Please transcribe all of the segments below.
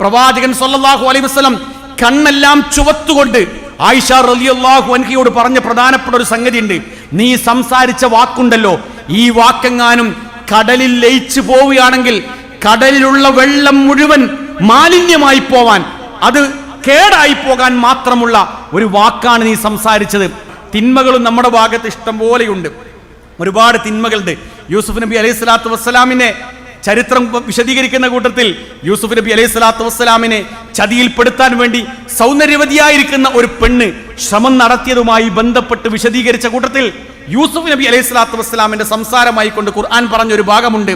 പ്രവാചകൻ സല്ലാഹു അലൈഹി വസല്ലം കണ്ണെല്ലാം ചുവത്തുകൊണ്ട് ആയിഷ റളിയല്ലാഹു അൻഹയോട് പറഞ്ഞ പ്രധാനപ്പെട്ട ഒരു സംഗതി ഉണ്ട് നീ സംസാരിച്ച വാക്കുണ്ടല്ലോ ഈ വാക്കെങ്ങാനും കടലിൽ ലയിച്ചു പോവുകയാണെങ്കിൽ കടലിലുള്ള വെള്ളം മുഴുവൻ മാലിന്യമായി പോവാൻ അത് കേടായി പോകാൻ മാത്രമുള്ള ഒരു വാക്കാണ് നീ സംസാരിച്ചത്. തിന്മകളും നമ്മുടെ ഭാഗത്ത് ഇഷ്ടം പോലെയുണ്ട് ഒരുപാട് തിന്മകളുണ്ട്. യൂസുഫ് നബി അലൈഹി സ്വലാത്തു വസ്സലാമിനെ ചരിത്രം വിശദീകരിക്കുന്ന കൂട്ടത്തിൽ യൂസുഫ് നബി അലൈഹി സ്വലാത്തു വസ്സലാമിനെ ചതിയിൽപ്പെടുത്താൻ വേണ്ടി സൗന്ദര്യവതിയായിരിക്കുന്ന ഒരു പെണ്ണ് ശ്രമം നടത്തിയതുമായി ബന്ധപ്പെട്ട് വിശദീകരിച്ച കൂട്ടത്തിൽ യൂസുഫ് നബി അലൈഹി സ്വലാത്തു വസ്സലാമിന്റെ സംസാരമായി കൊണ്ട് ഖുർആൻ പറഞ്ഞ ഒരു ഭാഗമുണ്ട്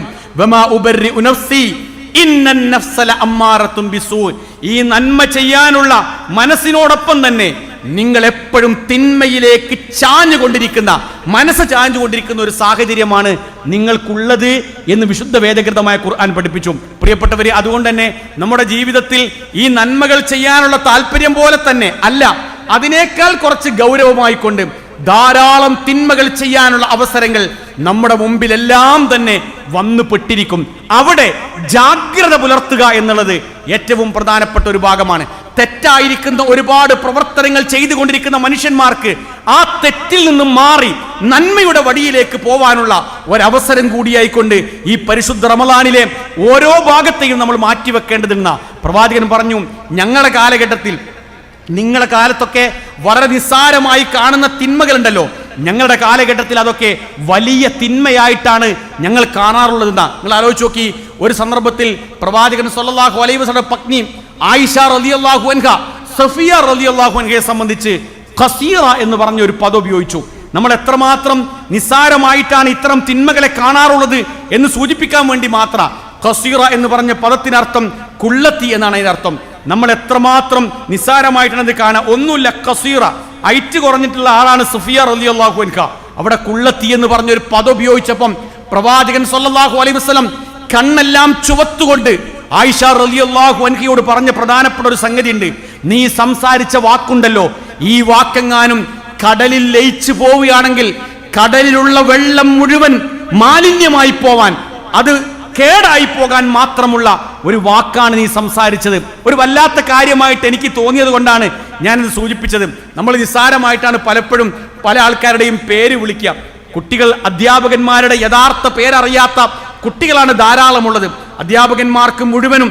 ഈ നന്മ ചെയ്യാനുള്ള മനസ്സിനോടൊപ്പം തന്നെ നിങ്ങൾ എപ്പോഴും തിന്മയിലേക്ക് ചാഞ്ഞുകൊണ്ടിരിക്കുന്ന മനസ്സ് ചാഞ്ഞുകൊണ്ടിരിക്കുന്ന ഒരു സാഹചര്യമാണ് നിങ്ങൾക്കുള്ളത് എന്ന് വിശുദ്ധ വേദഗ്രതമായ ഖുർആൻ പഠിപ്പിച്ചു. പ്രിയപ്പെട്ടവരെ അതുകൊണ്ട് തന്നെ നമ്മുടെ ജീവിതത്തിൽ ഈ നന്മകൾ ചെയ്യാനുള്ള താല്പര്യം പോലെ തന്നെ അല്ല അതിനേക്കാൾ കുറച്ച് ഗൗരവമായി കൊണ്ട് ധാരാളം തിന്മകൾ ചെയ്യാനുള്ള അവസരങ്ങൾ നമ്മുടെ മുമ്പിലെല്ലാം തന്നെ വന്നു പെട്ടിരിക്കും. അവിടെ ജാഗ്രത പുലർത്തുക എന്നുള്ളത് ഏറ്റവും പ്രധാനപ്പെട്ട ഒരു ഭാഗമാണ്. തെറ്റായിരിക്കുന്ന ഒരുപാട് പ്രവർത്തനങ്ങൾ ചെയ്തുകൊണ്ടിരിക്കുന്ന മനുഷ്യന്മാർക്ക് ആ തെറ്റിൽ നിന്നും മാറി നന്മയുടെ വടിയിലേക്ക് പോവാനുള്ള ഒരവസരം കൂടിയായിക്കൊണ്ട് ഈ പരിശുദ്ധ റമദാനിലെ ഓരോ ഭാഗത്തെയും നമ്മൾ മാറ്റിവെക്കേണ്ടതെന്ന പ്രവാചകൻ പറഞ്ഞു ഞങ്ങളുടെ കാലഘട്ടത്തിൽ നിങ്ങളുടെ കാലത്തൊക്കെ വളരെ നിസ്സാരമായി കാണുന്ന തിന്മകളുണ്ടല്ലോ. ഞങ്ങളുടെ കാലഘട്ടത്തിൽ അതൊക്കെ വലിയ തിന്മയായിട്ടാണ് ഞങ്ങൾ കാണാറുള്ളതെന്നാ. നിങ്ങൾ ആലോചിച്ച് നോക്കി ഒരു സന്ദർഭത്തിൽ പ്രവാചകൻ സൊല്ലാഹു അലൈവസയുടെ പത്നി ആയിഷ റളിയല്ലാഹു അൻഹ സഫിയ റളിയല്ലാഹു അൻഹയെ സംബന്ധിച്ച് ഖസീറ എന്ന് പറഞ്ഞ ഒരു പദം ഉപയോഗിച്ചു. നമ്മൾ എത്രമാത്രം നിസ്സാരമായിട്ടാണ് ഇത്തരം തിന്മകളെ കാണാറുള്ളത് എന്ന് സൂചിപ്പിക്കാൻ വേണ്ടി മാത്ര ഖസീറ എന്ന് പറഞ്ഞ പദത്തിനർത്ഥം കുള്ളത്തി എന്നാണ് അതിനർത്ഥം നമ്മൾ എത്രമാത്രം നിസ്സാരമായിട്ടാണ് ഇത് കാണുക ഒന്നുമില്ല ഖസീറ. ഐറ്റ് കുറഞ്ഞിട്ടുള്ള ആളാണ് സുഫിയ റലി അള്ളാഹു അൻഹ. അവിടെ കുള്ളത്തി എന്ന് പറഞ്ഞ ഒരു പദം ഉപയോഗിച്ചപ്പം പ്രവാചകൻ സല്ലല്ലാഹു അലൈഹി വസല്ലം കണ്ണെല്ലാം ചുവത്തുകൊണ്ട് ആയിഷ റലിയല്ലാഹു അൻഹയോട് പറഞ്ഞ പ്രധാനപ്പെട്ട ഒരു സംഗതി ഉണ്ട് നീ സംസാരിച്ച വാക്കുണ്ടല്ലോ. ഈ വാക്കെങ്ങാനും കടലിൽ ലയിച്ചു പോവുകയാണെങ്കിൽ കടലിലുള്ള വെള്ളം മുഴുവൻ മാലിന്യമായി പോവാൻ അത് കേടായി പോകാൻ മാത്രമുള്ള ഒരു വാക്കാണ് നീ സംസാരിച്ചത്. ഒരു വല്ലാത്ത കാര്യമായിട്ട് എനിക്ക് തോന്നിയത് കൊണ്ടാണ് ഞാനിത് സൂചിപ്പിച്ചത്. നമ്മൾ നിസ്സാരമായിട്ടാണ് പലപ്പോഴും പല ആൾക്കാരുടെയും പേര് വിളിക്കുക. കുട്ടികൾ അധ്യാപകന്മാരുടെ യഥാർത്ഥ പേരറിയാത്ത കുട്ടികളാണ് ധാരാളമുള്ളത്. അധ്യാപകന്മാർക്ക് മുഴുവനും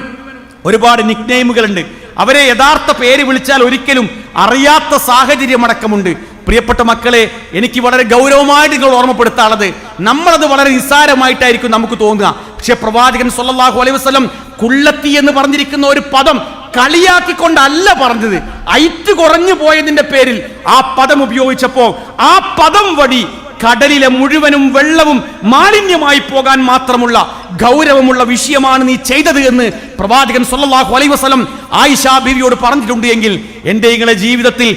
ഒരുപാട് നിക്നെയിമുകളുണ്ട് അവരെ യഥാർത്ഥ പേര് വിളിച്ചാൽ ഒരിക്കലും അറിയാത്ത സാഹചര്യമടക്കമുണ്ട് പ്രിയപ്പെട്ട മക്കളെ എനിക്ക് വളരെ ഗൗരവമായിട്ട് നിങ്ങൾ ഓർമ്മപ്പെടുത്താനുള്ളത്. നമ്മളത് വളരെ നിസ്സാരമായിട്ടായിരിക്കും നമുക്ക് തോന്നുക. പക്ഷെ പ്രവാചകൻ സൊല്ലാഹു അലൈഹി വസ്ലം കുള്ളത്തി എന്ന് പറഞ്ഞിരിക്കുന്ന ഒരു പദം കളിയാക്കിക്കൊണ്ടല്ല പറഞ്ഞത്. ഐറ്റ് കുറഞ്ഞു പോയതിന്റെ പേരിൽ ആ പദം ഉപയോഗിച്ചപ്പോൾ ആ പദം വഴി കടലിലെ മുഴുവനും വെള്ളവും മാലിന്യമായി പോകാൻ മാത്രമുള്ള ഗൗരവമുള്ള വിഷയമാണ് നീ ചെയ്തത് എന്ന് പ്രവാചകൻ സൊല്ലാഹു അലൈഹി വസല്ലം ആയിഷാ ബീവിയോട് പറഞ്ഞിട്ടുണ്ട് എങ്കിൽ എന്റെ നിങ്ങളുടെ ജീവിതത്തിൽ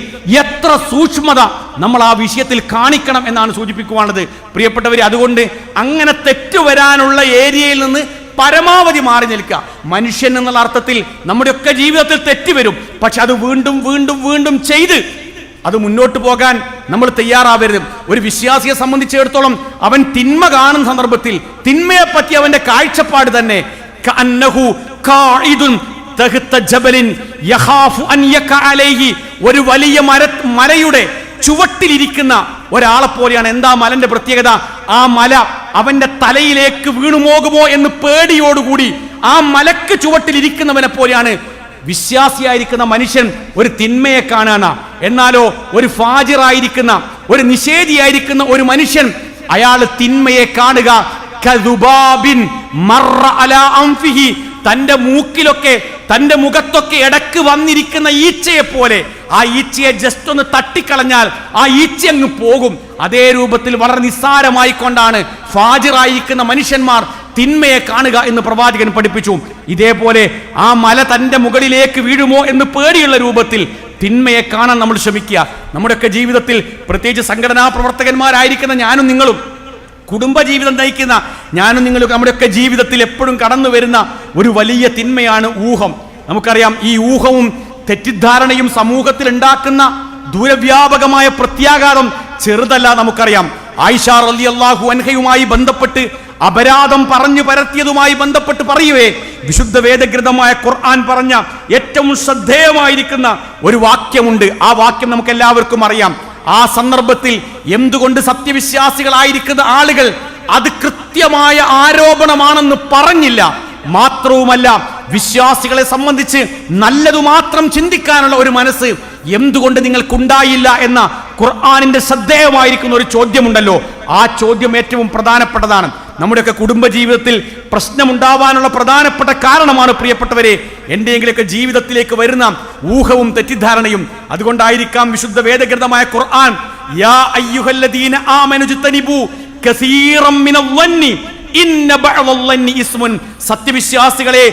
എത്ര സൂക്ഷ്മത നമ്മൾ ആ വിഷയത്തിൽ കാണിക്കണം എന്നാണ് സൂചിപ്പിക്കുവാണത് പ്രിയപ്പെട്ടവരെ അതുകൊണ്ട് അങ്ങനെ തെറ്റു വരാനുള്ള ഏരിയയിൽ നിന്ന് പരമാവധി മാറി നിൽക്കുക. മനുഷ്യൻ എന്നുള്ള അർത്ഥത്തിൽ നമ്മുടെയൊക്കെ ജീവിതത്തിൽ തെറ്റ് വരും. പക്ഷെ അത് വീണ്ടും വീണ്ടും വീണ്ടും ചെയ്ത് അത് മുന്നോട്ട് പോകാൻ നമ്മൾ തയ്യാറാവരുത്. ഒരു വിശ്വാസിയെ സംബന്ധിച്ചിടത്തോളം അവൻ തിന്മ കാണുന്ന സന്ദർഭത്തിൽ തിന്മയെ പറ്റി അവന്റെ കാഴ്ചപ്പാട് തന്നെ ഒരു വലിയ മര മലയുടെ ചുവട്ടിലിരിക്കുന്ന ഒരാളെ പോലെയാണ്. എന്താ മലന്റെ പ്രത്യേകത? ആ മല അവന്റെ തലയിലേക്ക് വീണുപോകുമോ എന്ന് പേടിയോടുകൂടി ആ മലക്ക് ചുവട്ടിലിരിക്കുന്നവനെ പോലെയാണ് വിശ്വാസിയായിരിക്കുന്ന മനുഷ്യൻ ഒരു തിന്മയെ കാണാന. എന്നാലോ ഒരു ഫാജിറായിരിക്കുന്ന ഒരു നിഷേധിയായിരിക്കുന്ന ഒരു മനുഷ്യൻ അയാൾ തിന്മയെ കാണുക. തന്റെ മൂക്കിലൊക്കെ തന്റെ മുഖത്തൊക്കെ ഇടയ്ക്ക് വന്നിരിക്കുന്ന ഈച്ചയെ പോലെ ആ ഈച്ചയെ ജസ്റ്റ് ഒന്ന് തട്ടിക്കളഞ്ഞാൽ ആ ഈച്ച അങ്ങ് പോകും. അതേ രൂപത്തിൽ വളരെ നിസ്സാരമായി കൊണ്ടാണ് ഫാജിറായിരിക്കുന്ന മനുഷ്യന്മാർ തിന്മയെ കാണുക എന്ന് പ്രവാചകൻ പഠിപ്പിച്ചു. ഇതേപോലെ ആ മല തന്റെ മുകളിലേക്ക് വീഴുമോ എന്ന് പേടിയുള്ള രൂപത്തിൽ തിന്മയെ കാണാൻ നമ്മൾ ശ്രമിക്കുക. നമ്മുടെയൊക്കെ ജീവിതത്തിൽ പ്രത്യേകിച്ച് സംഘടനാ പ്രവർത്തകന്മാരായിരിക്കുന്ന ഞാനും നിങ്ങളും കുടുംബ ജീവിതം നയിക്കുന്ന ഞാനും നിങ്ങളും നമ്മുടെയൊക്കെ ജീവിതത്തിൽ എപ്പോഴും കടന്നു വരുന്ന ഒരു വലിയ തിന്മയാണ് ഊഹം. നമുക്കറിയാം ഈ ഊഹവും തെറ്റിദ്ധാരണയും സമൂഹത്തിൽ ഉണ്ടാക്കുന്ന ദൂരവ്യാപകമായ പ്രത്യാഘാതം ചെറുതല്ല നമുക്കറിയാം. ആയിഷ അള്ളാഹു അൻഹയുമായി ബന്ധപ്പെട്ട് അപരാധം പറഞ്ഞു പരത്തിയതുമായി ബന്ധപ്പെട്ട് പറയുവേ വിശുദ്ധ വേദഗ്രന്ഥമായ ഖുർആൻ പറഞ്ഞ ഏറ്റവും ശ്രദ്ധേയമായിരിക്കുന്ന ഒരു വാക്യമുണ്ട്. ആ വാക്യം നമുക്ക് എല്ലാവർക്കും അറിയാം. ആ സന്ദർഭത്തിൽ എന്തുകൊണ്ട് സത്യവിശ്വാസികളായിരിക്കുന്ന ആളുകൾ അത് കൃത്യമായ ആരോപണമാണെന്ന് പറഞ്ഞില്ല. മാത്രവുമല്ല വിശ്വാസികളെ സംബന്ധിച്ച് നല്ലതു മാത്രം ചിന്തിക്കാനുള്ള ഒരു മനസ്സ് എന്തുകൊണ്ട് നിങ്ങൾക്കുണ്ടായില്ല എന്ന ഖുർആാനിന്റെ ശ്രദ്ധേയമായിരിക്കുന്ന ഒരു ചോദ്യമുണ്ടല്ലോ. ആ ചോദ്യം ഏറ്റവും പ്രധാനപ്പെട്ടതാണ്. നമ്മുടെയൊക്കെ കുടുംബ ജീവിതത്തിൽ പ്രശ്നമുണ്ടാവാനുള്ള പ്രധാനപ്പെട്ട കാരണമാണ് പ്രിയപ്പെട്ടവരെ എന്തെങ്കിലുമൊക്കെ ജീവിതത്തിലേക്ക് വരുന്ന ഊഹവും തെറ്റിദ്ധാരണയും. അതുകൊണ്ടായിരിക്കാം വിശുദ്ധ വേദഗ്രന്ഥമായ ഖുർആൻ യാ അയ്യുഹല്ലദീന ആമനുജ്തനിബു കസീറം ബഅദല്ലന്നി ഇസ്മുൻ. സത്യവിശ്വാസികളെ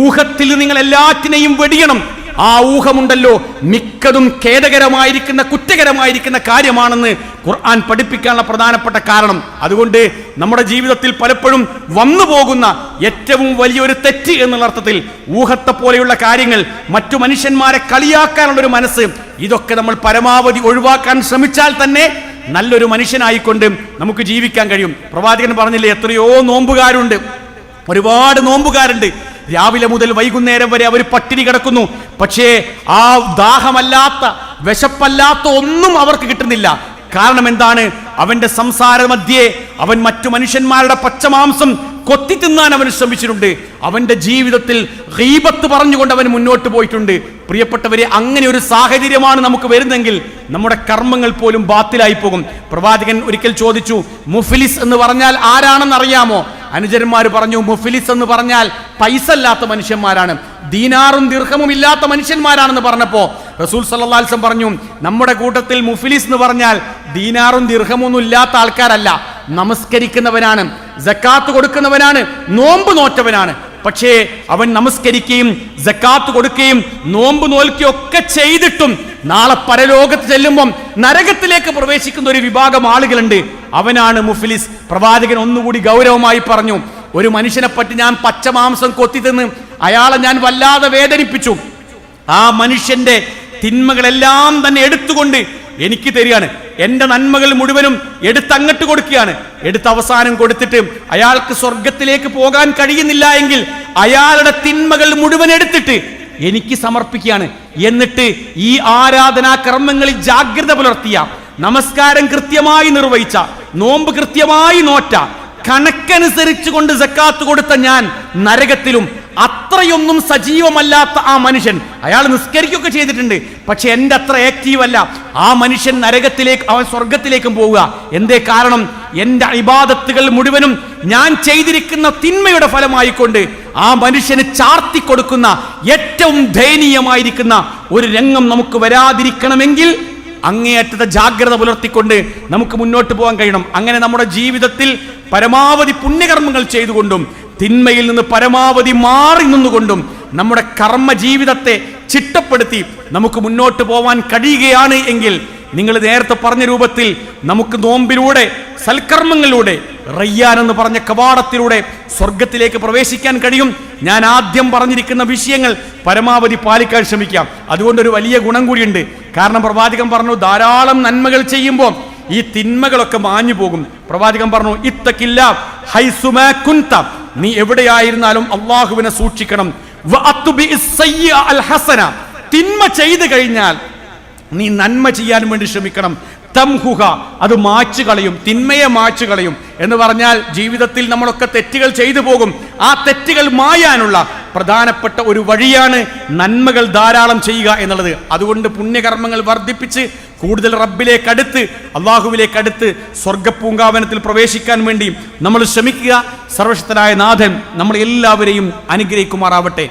ഊഹത്തിൽ നിങ്ങൾ എല്ലാറ്റിനെയും വെടിയണം. ആ ഊഹമുണ്ടല്ലോ. മിക്കതും ഖേദകരമായിരിക്കുന്ന കുറ്റകരമായിരിക്കുന്ന കാര്യമാണെന്ന് ഖുർആൻ പഠിപ്പിക്കാനുള്ള പ്രധാനപ്പെട്ട കാരണം. അതുകൊണ്ട് നമ്മുടെ ജീവിതത്തിൽ പലപ്പോഴും വന്നു പോകുന്ന ഏറ്റവും വലിയൊരു തെറ്റ് എന്നുള്ള അർത്ഥത്തിൽ ഊഹത്തെ പോലെയുള്ള കാര്യങ്ങൾ മറ്റു മനുഷ്യന്മാരെ കളിയാക്കാനുള്ള ഒരു മനസ്സ് ഇതൊക്കെ നമ്മൾ പരമാവധി ഒഴിവാക്കാൻ ശ്രമിച്ചാൽ തന്നെ നല്ലൊരു മനുഷ്യനായിക്കൊണ്ട് നമുക്ക് ജീവിക്കാൻ കഴിയും. പ്രവാചകൻ പറഞ്ഞില്ലേ എത്രയോ നോമ്പുകാരുണ്ട്. ഒരുപാട് നോമ്പുകാരുണ്ട്. രാവിലെ മുതൽ വൈകുന്നേരം വരെ അവർ പട്ടിണി കിടക്കുന്നു. പക്ഷേ ആ ദാഹമല്ലാത്ത വിശപ്പല്ലാത്ത ഒന്നും അവർക്ക് കിട്ടുന്നില്ല. കാരണം എന്താണ്? അവന്റെ സംസാര മധ്യേ അവൻ മറ്റു മനുഷ്യന്മാരുടെ പച്ചമാംസം കൊത്തി തിന്നാൻ അവൻ ശ്രമിച്ചിട്ടുണ്ട്. അവന്റെ ജീവിതത്തിൽ ഹീപത്ത് പറഞ്ഞുകൊണ്ട് അവൻ മുന്നോട്ട് പോയിട്ടുണ്ട്. പ്രിയപ്പെട്ടവരെ അങ്ങനെ ഒരു സാഹചര്യമാണ് നമുക്ക് വരുന്നെങ്കിൽ നമ്മുടെ കർമ്മങ്ങൾ പോലും ബാത്തിലായി പോകും. പ്രവാചകൻ ഒരിക്കൽ ചോദിച്ചു മുഫിലിസ് എന്ന് പറഞ്ഞാൽ ആരാണെന്ന് അറിയാമോ? അനുചരന്മാർ പറഞ്ഞു മുഫിലിസ് എന്ന് പറഞ്ഞാൽ പൈസ അല്ലാത്ത മനുഷ്യന്മാരാണ്. ദീനാറും ദീർഘമും ഇല്ലാത്ത മനുഷ്യന്മാരാണെന്ന് പറഞ്ഞപ്പോ റസൂൽ സല്ലാസ്ലം പറഞ്ഞു നമ്മുടെ കൂട്ടത്തിൽ മുഫിലിസ് എന്ന് പറഞ്ഞാൽ ദീനാറും ദീർഘമൊന്നും ഇല്ലാത്ത ആൾക്കാരല്ല. നമസ്കരിക്കുന്നവനാണ് ജക്കാത്ത് കൊടുക്കുന്നവനാണ് നോമ്പ് നോറ്റവനാണ്. പക്ഷേ അവൻ നമസ്കരിക്കുകയും ജക്കാത്ത് കൊടുക്കുകയും നോമ്പ് നോൽക്കുകയും ഒക്കെ ചെയ്തിട്ടും നാളെ പരലോകത്ത് ചെല്ലുമ്പം നരകത്തിലേക്ക് പ്രവേശിക്കുന്ന ഒരു വിഭാഗം ആളുകളുണ്ട്. അവനാണ് മുഫിലിസ്. പ്രവാചകൻ ഒന്നുകൂടി ഗൗരവമായി പറഞ്ഞു ഒരു മനുഷ്യനെ പറ്റി ഞാൻ പച്ചമാംസം കൊത്തി തിന്ന് അയാളെ ഞാൻ വല്ലാതെ വേദനിപ്പിച്ചു. ആ മനുഷ്യന്റെ തിന്മകളെല്ലാം തന്നെ എടുത്തുകൊണ്ട് എനിക്ക് തരികയാണ്. എന്റെ നന്മകൾ മുഴുവനും എടുത്ത് അങ്ങട്ട് കൊടുക്കുകയാണ്. എടുത്ത് അവസാനം കൊടുത്തിട്ട് അയാൾക്ക് സ്വർഗത്തിലേക്ക് പോകാൻ കഴിയുന്നില്ല എങ്കിൽ അയാളുടെ തിന്മകൾ മുഴുവൻ എടുത്തിട്ട് എനിക്ക് സമർപ്പിക്കുകയാണ്. എന്നിട്ട് ഈ ആരാധനാ കർമ്മങ്ങളിൽ ജാഗ്രത പുലർത്തിയ നമസ്കാരം കൃത്യമായി നിർവഹിച്ച നോമ്പ് കൃത്യമായി നോറ്റ കണക്കനുസരിച്ച് കൊണ്ട് സക്കാത്ത് കൊടുത്ത ഞാൻ നരകത്തിലും അത്രയൊന്നും സജീവമല്ലാത്ത ആ മനുഷ്യൻ. അയാൾ നിസ്കരിക്കുകയൊക്കെ ചെയ്തിട്ടുണ്ട്. പക്ഷെ എന്റെ അത്ര ആക്റ്റീവ് അല്ല. ആ മനുഷ്യൻ നരകത്തിലേക്ക് അവൻ സ്വർഗത്തിലേക്കും പോവുക. എന്തേ കാരണം? എന്റെ ഇബാദത്തുകൾ മുഴുവനും ഞാൻ ചെയ്തിരിക്കുന്ന തിന്മയുടെ ഫലമായിക്കൊണ്ട് ആ മനുഷ്യന് ചാർത്തി കൊടുക്കുന്ന ഏറ്റവും ദയനീയമായിരിക്കുന്ന ഒരു രംഗം നമുക്ക് വരാതിരിക്കണമെങ്കിൽ അങ്ങേയറ്റത്തെ ജാഗ്രത പുലർത്തിക്കൊണ്ട് നമുക്ക് മുന്നോട്ട് പോകാൻ കഴിയണം. അങ്ങനെ നമ്മുടെ ജീവിതത്തിൽ പരമാവധി പുണ്യകർമ്മങ്ങൾ ചെയ്തുകൊണ്ടും തിന്മയിൽ നിന്ന് പരമാവധി മാറി നിന്നുകൊണ്ടും നമ്മുടെ കർമ്മ ജീവിതത്തെ ചിട്ടപ്പെടുത്തി നമുക്ക് മുന്നോട്ട് പോവാൻ കഴിയുകയാണ് എങ്കിൽ നിങ്ങൾ നേരത്തെ പറഞ്ഞ രൂപത്തിൽ നമുക്ക് നോമ്പിലൂടെ സൽക്കർമ്മങ്ങളിലൂടെ റയ്യാൻ എന്ന് പറഞ്ഞ കവാടത്തിലൂടെ സ്വർഗത്തിലേക്ക് പ്രവേശിക്കാൻ കഴിയും. ഞാൻ ആദ്യം പറഞ്ഞിരിക്കുന്ന വിഷയങ്ങൾ പരമാവധി പാലിക്കാൻ ശ്രമിക്കാം. അതുകൊണ്ട് ഒരു വലിയ ഗുണം കൂടിയുണ്ട്. കാരണം പ്രവാചകൻ പറഞ്ഞു ധാരാളം നന്മകൾ ചെയ്യുമ്പോൾ ഈ തിന്മകളൊക്കെ മാഞ്ഞു പോകും പ്രവാചകൻ പറഞ്ഞു ഇത്തക്കില്ല ഹൈസുമാ കുന്ത. നീ എവിടെയായിരുന്നാലും അള്ളാഹുവിനെ സൂക്ഷിക്കണം. ഹസന തിന്മ ചെയ്തു കഴിഞ്ഞാൽ നീ നന്മ ചെയ്യാൻ വേണ്ടി ശ്രമിക്കണം. തംഹുഹ അത് മാച്ചു കളയും തിന്മയെ മാച്ചു കളയും എന്ന് പറഞ്ഞാൽ ജീവിതത്തിൽ നമ്മളൊക്കെ തെറ്റുകൾ ചെയ്തു പോകും. ആ തെറ്റുകൾ മായാനുള്ള പ്രധാനപ്പെട്ട ഒരു വഴിയാണ് നന്മകൾ ധാരാളം ചെയ്യുക എന്നുള്ളത്. അതുകൊണ്ട് പുണ്യകർമ്മങ്ങൾ വർദ്ധിപ്പിച്ച് കൂടുതൽ റബ്ബിലേക്ക് അടുത്ത് അള്ളാഹുവിലേക്ക് അടുത്ത് സ്വർഗപ്പൂങ്കാവനത്തിൽ പ്രവേശിക്കാൻ വേണ്ടി നമ്മൾ ശ്രമിക്കുക. സർവശക്തനായ നാഥൻ നമ്മൾ എല്ലാവരെയും അനുഗ്രഹിക്കുമാറാവട്ടെ.